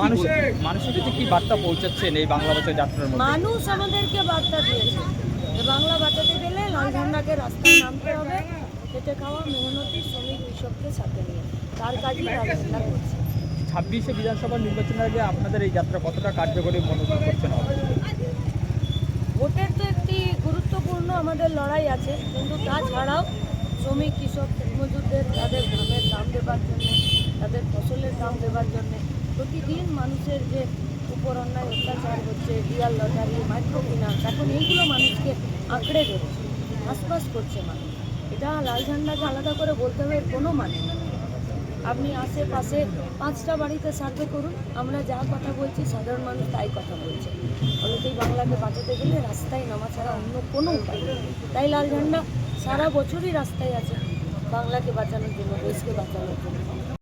মানুষ মানুষের কাছে কি বার্তা পৌঁছাচ্ছেন এই বাংলা বছর যাত্রার মধ্যে? মানুষ আমাদেরকে বার্তা দিয়েছে। যে বাংলা বাঁচাতে গেলে লালঝান্ডাকে রাস্তায় নামতে হবে খেটে খাওয়া মেহনতি শ্রমিক কৃষককে সাথে নিয়ে। তার কাজই লাল করছে। ছাব্বিশে বিধানসভা নির্বাচনের আগে আপনাদের এই যাত্রা কতটা কার্যকরী মনে করছেন ভোটের তো একটি গুরুত্বপূর্ণ আমাদের লড়াই আছে কিন্তু তাছাড়াও শ্রমিক কৃষক মজুরদের তাদের ধানের দাম দেবার জন্য ফসলের দাম দেওয়ার জন্য। প্রতিদিন মানুষের যে উপর অন্যায় অত্যাচার হচ্ছে ডিয়ার লটারি, মাইক্রো ফিনান্স, এখন এইগুলো মানুষকে আঁকড়ে ধরছে, আশপাশ করছে মানুষ। এটা লাল ঝান্ডাকে আলাদা করে বলতে হবে কোনো মানে আপনি আশেপাশে পাঁচটা বাড়িতে সার্ভে করুন, আমরা যা কথা বলছি, সাধারণ মানুষ তাই কথা বলছে। অনেকেই বাংলাকে বাঁচাতে গেলে রাস্তায় নামা ছাড়া অন্য কোনো উপায় নেই। তাই লাল ঝান্ডা সারা বছরই রাস্তায় আছে, বাংলাকে বাঁচানোর জন্য, দেশকে বাঁচানোর জন্য।